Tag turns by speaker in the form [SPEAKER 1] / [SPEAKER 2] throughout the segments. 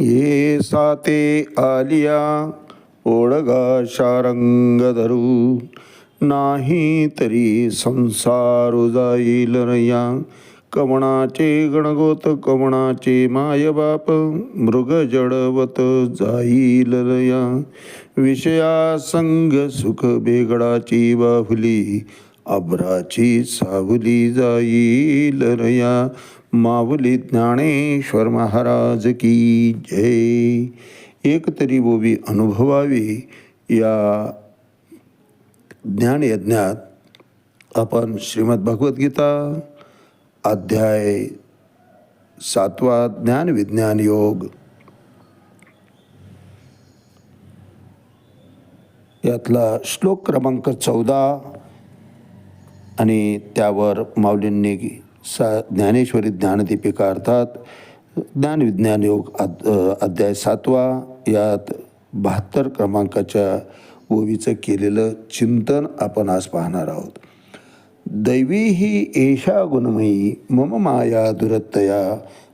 [SPEAKER 1] ये साते आलिया ओळगा शारंग धरू नाही तरी संसार जाईल रया. कवणाचे गणगोत कवणाचे मायबाप मृग जडवत जाईल रया. विषया संग सुख बेगडाची बाहुली अभ्राची सावली जाईल रया. मावली ज्ञानेश्वर महाराज की जय. एक तरी बोबी अनुभवावी. या ज्ञानयज्ञात आपण श्रीमद भगवद्गीता अध्याय सातवा ज्ञान विज्ञान योग यातला श्लोक क्रमांक चौदा. आणि त्यावर माऊलींनी सा ज्ञानेश्वरी ज्ञानदीपिका अर्थात ज्ञानविज्ञान योग अद अध्याय सातवा यात बहात्तर क्रमांकाच्या ओवीचं केलेलं चिंतन आपण आज पाहणार आहोत. दैवी ही एषा गुणमयी मम माया दुरत्तया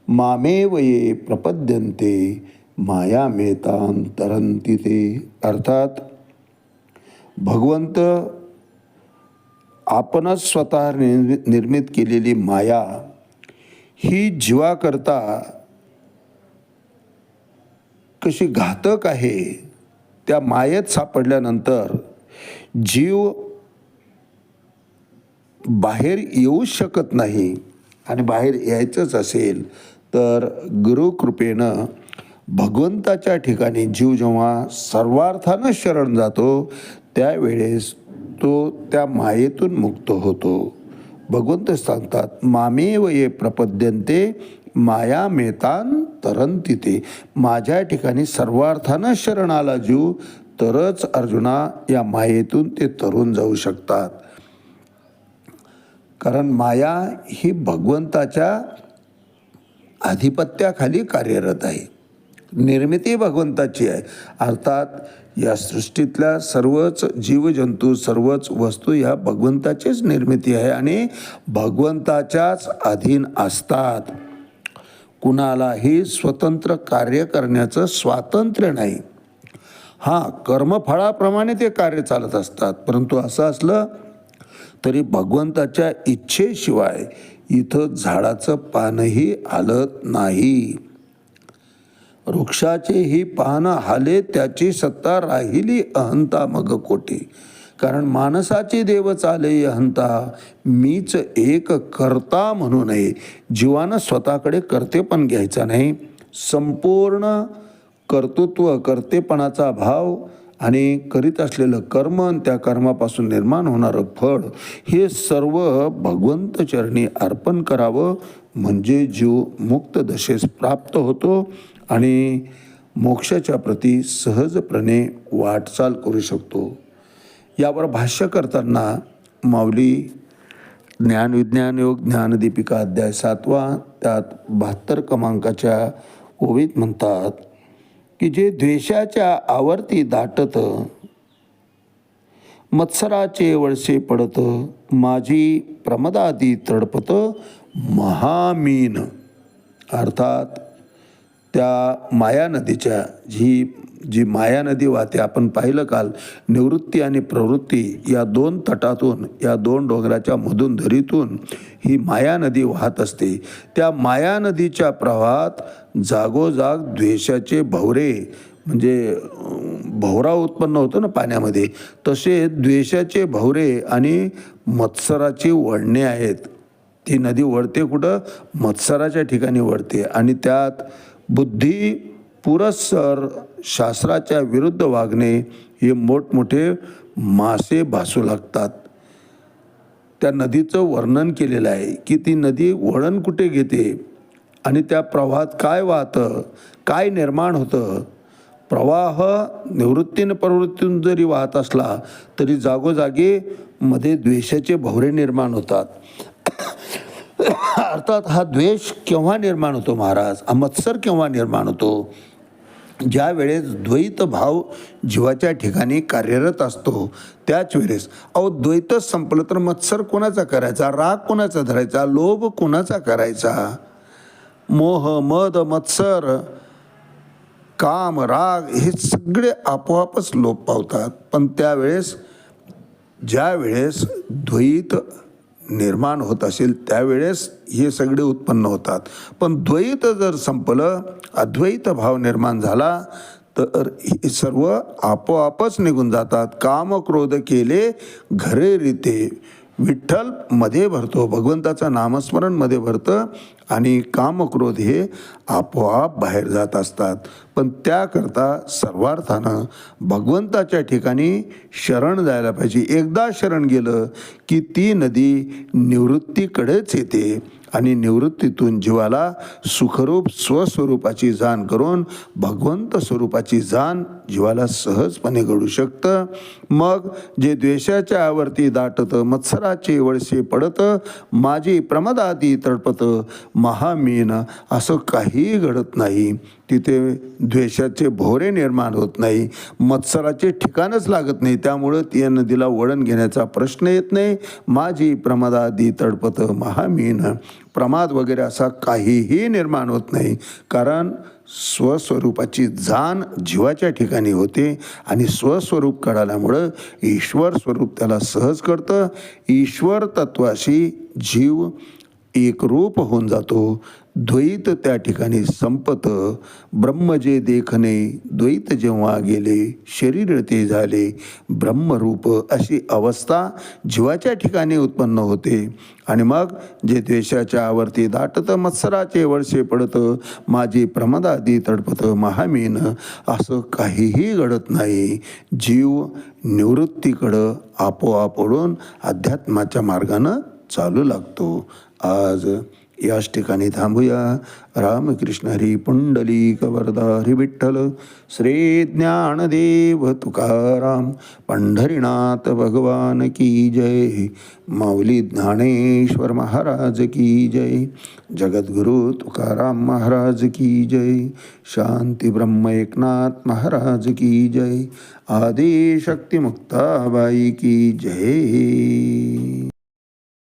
[SPEAKER 1] मामेवये प्रपद्यन्ते माया मेतां तरंती ते. अर्थात भगवंत आपणच स्वतः निर्मित केलेली माया ही जीवाकरता कशी घातक आहे त्या मायेत सापडल्यानंतर जीव बाहेर येऊ शकत नाही आणि बाहेर यायचंच असेल तर गुरुकृपेनं भगवंताच्या ठिकाणी जीव जेव्हा सर्वार्थानं शरण जातो त्यावेळेस तो त्या मायेतून मुक्त होतो. भगवंत सांगतात मामेव ये प्रपद्यंते माया मेतान तरंती ते माझ्या ठिकाणी सर्वार्थानं शरण आला जीव तरच अर्जुना या मायेतून ते तरून जाऊ शकतात. कारण माया ही भगवंताच्या आधिपत्याखाली कार्यरत आहे. निर्मिती भगवंताची आहे. अर्थात या सृष्टीतल्या सर्वच जीवजंतू सर्वच वस्तू ह्या भगवंताचीच निर्मिती आहे आणि भगवंताच्याच अधीन असतात. कुणालाही स्वतंत्र कार्य करण्याचं स्वातंत्र्य नाही. हां कर्मफळाप्रमाणे ते कार्य चालत असतात. परंतु असं असलं तरी भगवंताच्या इच्छेशिवाय इथं झाडाचं पानही आलं नाही. वृक्षाचे ही पान हाले त्याची सत्ता राहिली अहंता मग कोटी कारण माणसाचे देव चाले अहंता मीच एक करता म्हणू नये. जीवानं स्वतःकडे कर्तेपण घ्यायचा नाही. संपूर्ण कर्तृत्व कर्तेपणाचा भाव आणि करीत असलेलं कर्म आणि त्या कर्मापासून निर्माण होणारं फळ हे सर्व भगवंत चरणी अर्पण करावं. म्हणजे जीव मुक्त दशेस प्राप्त होतो. आणि मोक्षाच्या प्रती सहजपणे वाटचाल करू शकतो. यावर भाष्य करताना माऊली ज्ञानविज्ञान योग ज्ञानदीपिका अध्याय सातवा त्यात बहात्तर क्रमांकाच्या ओवीत म्हणतात की जे द्वेषाच्या आवर्ती दाटत मत्सराचे वळसे पडत माझी प्रमदादी तडपत महामीन. अर्थात त्या माया नदीच्या जी जी माया नदी वाहते आपण पाहिलं काल निवृत्ती आणि प्रवृत्ती या दोन तटातून या दोन डोंगराच्या मधून धरीतून ही माया नदी वाहत असते. त्या माया नदीच्या प्रवाहात जागोजाग द्वेषाचे भवरे म्हणजे भवरा उत्पन्न होतो ना पाण्यामध्ये तसे द्वेषाचे भवरे आणि मत्सराची वळणे आहेत. ती नदी वळते कुठं? मत्सराच्या ठिकाणी वळते आणि त्यात बुद्धी पुरस्सर शास्त्राच्या विरुद्ध वागणे हे मोठमोठे मासे भासू लागतात. त्या नदीचं वर्णन केलेलं आहे की ती नदी वळण कुठे घेते आणि त्या प्रवाहात काय वाहतं काय निर्माण होतं? प्रवाह निवृत्तीनं प्रवृत्तीनं जरी वाहत असला तरी जागोजागी मध्ये द्वेषाचे भवरे निर्माण होतात. अर्थात हा द्वेष केव्हा निर्माण होतो महाराज? हा मत्सर केव्हा निर्माण होतो? ज्या वेळेस द्वैत भाव जीवाच्या ठिकाणी कार्यरत असतो त्याच वेळेस अहो द्वैतच संपलं तर मत्सर कोणाचा करायचा? राग कोणाचा धरायचा? लोभ कोणाचा करायचा? मोह मद मत्सर काम राग हे सगळे आपोआपच लोप पावतात. पण त्यावेळेस ज्या वेळेस द्वैत निर्माण होत असेल त्यावेळेस हे सगळे उत्पन्न होतात. पण द्वैत जर संपलं अद्वैत भाव निर्माण झाला तर हे सर्व आपोआपच निघून जातात. काम क्रोध केले घरे रीते. विठ्ठलमध्ये भरतो भगवंताचं नामस्मरणमध्ये भरतं आणि कामक्रोध हे आपोआप बाहेर जात असतात. पण त्याकरता सर्वार्थानं भगवंताच्या ठिकाणी शरण जायला पाहिजे. एकदा शरण गेलं की ती नदी निवृत्तीकडेच येते. आणि निवृत्तीतून जीवाला सुखरूप स्वस्वरूपाची जाण करून भगवंत स्वरूपाची जाण जीवाला सहजपणे घडू शकतं. मग जे द्वेषाच्या आवर्ती दाटतं मत्सराचे वळसे पडतं माझी प्रमदाती तडपतं महामीन असं काहीही घडत नाही. तिथे द्वेषाचे भोरे निर्माण होत नाही मत्सराचे ठिकाणच लागत नाही. त्यामुळं त्या नदीला वळण घेण्याचा प्रश्न येत नाही. माझी प्रमादादी तडपत महामीन प्रमाद वगैरे असा काहीही निर्माण होत नाही. कारण स्वस्वरूपाची जाण जीवाच्या ठिकाणी होते आणि स्वस्वरूप कळाल्यामुळं ईश्वर स्वरूप त्याला सहज करतं ईश्वर तत्वाशी जीव एकरूप होऊन जातो. द्वैत त्या ठिकाणी संपतं ब्रह्म जे देखणे द्वैत जेव्हा गेले शरीर ते झाले ब्रह्मरूप अशी अवस्था जीवाच्या ठिकाणी उत्पन्न होते. आणि मग जे द्वेषाच्या आवर्ती दाटतं मत्सराचे वळसे पडतं माझी प्रमदादी तडपतं महामेन असं काहीही घडत नाही. जीव निवृत्तीकडं आपोआप ओढून अध्यात्माच्या मार्गानं चालू लागतो. आज याच ठिकाणी थांबूया. रामकृष्ण हरी पुंडलिक वरदा हरी विठ्ठल श्री ज्ञानदेव तुकाराम पंढरीनाथ भगवान की जय माऊली ज्ञानेश्वर महाराज की जय जगद्गुरु तुकाराम महाराज की जय शांती ब्रह्म एकनाथ महाराज की जय आदिशक्तिमुक्ताबाई की जय।